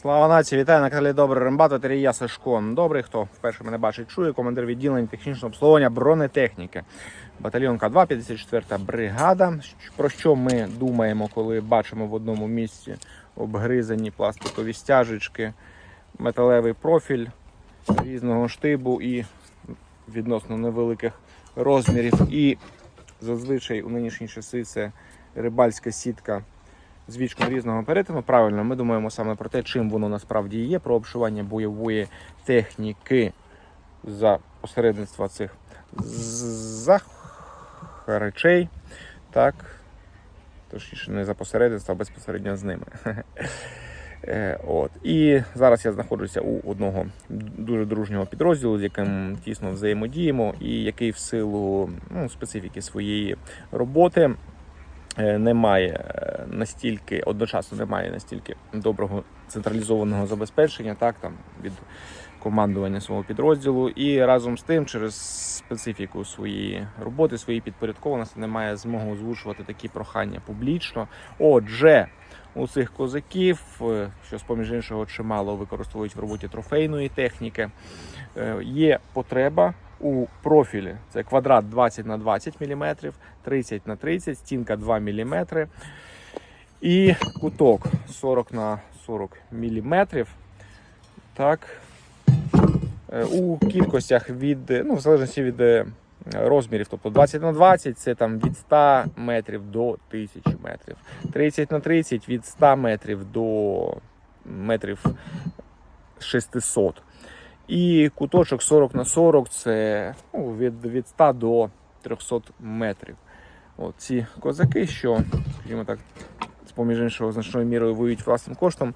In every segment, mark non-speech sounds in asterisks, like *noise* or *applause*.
Слава нації, вітаю на каналі Добрий Рембат, ветерій я Сашко. Добрий, хто вперше мене бачить, чує, командир відділення технічного обслуговування бронетехніки. Батальйон К2, 54 бригада. Про що ми думаємо, коли бачимо в одному місці обгризані пластикові стяжечки, металевий профіль різного штибу і відносно невеликих розмірів. І зазвичай у нинішні часи це рибальська сітка з різного перетину. Правильно, ми думаємо саме про те, чим воно насправді є, про обшивання бойової техніки за посередництва цих зах речей. Так. Точніше, не за посередництво, а безпосередньо з ними. *laughs* Е, От. І зараз я знаходжуся у одного дуже дружнього підрозділу, з яким тісно взаємодіємо, і який в силу ну, специфіки своєї роботи е, немає е, настільки одночасно немає настільки доброго централізованого забезпечення, так там від командування свого підрозділу, і разом з тим, через специфіку своєї роботи, своєї підпорядкованості, немає змоги озвучувати такі прохання публічно. Отже, у цих козаків, е, що з поміж іншого чимало використовують в роботі трофейної техніки, е, є потреба у профілі. Це квадрат 20 на 20 мм, 30 на 30, стінка 2 мм і куток 40 на 40 мм. Так. Е, У кількостях від, ну, в залежності від е, розмірів, тобто 20 на 20 це там від 100 метрів до 1000 метрів. 30 на 30 від 100 метрів до метрів 600. І куточок 40 на 40 це ну, від, від 100 до 300 метрів. От ці козаки, що, скажімо так, поміж іншого значною мірою воюють власним коштом,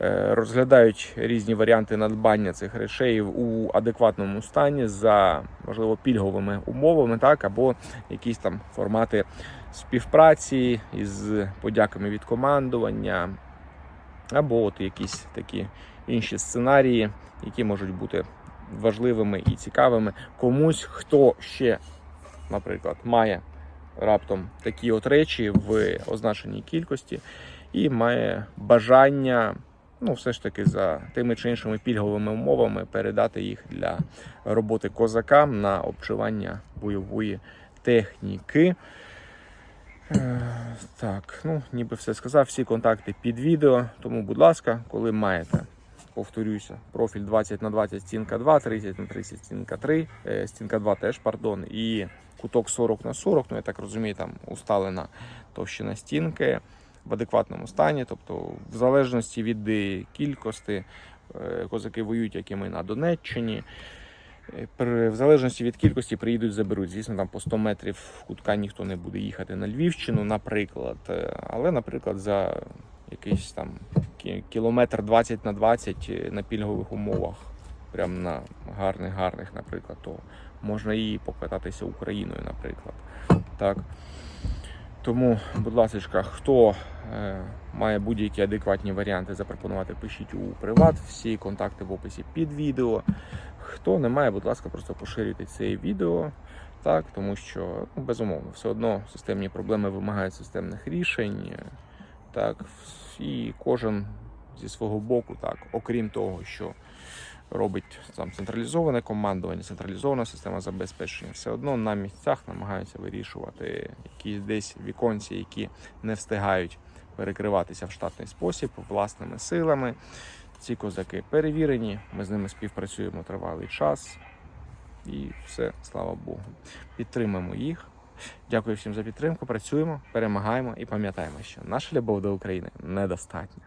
е, розглядають різні варіанти надбання цих речей у адекватному стані за можливо пільговими умовами, так або якісь там формати співпраці із подяками від командування, або от якісь такі інші сценарії, які можуть бути важливими і цікавими комусь, хто ще, наприклад, має раптом такі от речі в означеній кількості і має бажання, ну, все ж таки, за тими чи іншими пільговими умовами передати їх для роботи козакам на обчування бойової техніки. Е, Так, ну ніби все сказав. Всі контакти під відео. Тому, будь ласка, коли маєте, повторюся, профіль 20 на 20 стінка 2, 30 на 30 стінка 3, е, стінка 2 теж, пардон, і куток 40 на 40, ну я так розумію, там усталена товщина стінки в адекватному стані. Тобто, в залежності від кількості е, козаки воюють, як і ми на Донеччині. Е, В залежності від кількості приїдуть, заберуть. Звісно, там по 100 метрів кутка ніхто не буде їхати на Львівщину, наприклад. Е, Але, наприклад, за якийсь там кілометр 20 на 20 е, на пільгових умовах, прям на гарних, гарних, наприклад, то можна і покататися Україною, наприклад. Так. Тому, будь ласка, хто е, має будь-які адекватні варіанти запропонувати, пишіть у приват. Всі контакти в описі під відео. Хто не має, будь ласка, просто поширюйте це відео. Так, тому що ну, безумовно, все одно системні проблеми вимагають системних рішень. Так, і кожен зі свого боку, так, окрім того, що робить там централізоване командування, централізована система забезпечення, все одно на місцях намагаються вирішувати якісь десь віконці, які не встигають перекриватися в штатний спосіб власними силами. Ці козаки перевірені, ми з ними співпрацюємо тривалий час. І все, слава Богу. Підтримуємо їх. Дякую всім за підтримку. Працюємо, перемагаємо і пам'ятаємо, що наша любов до України недостатня.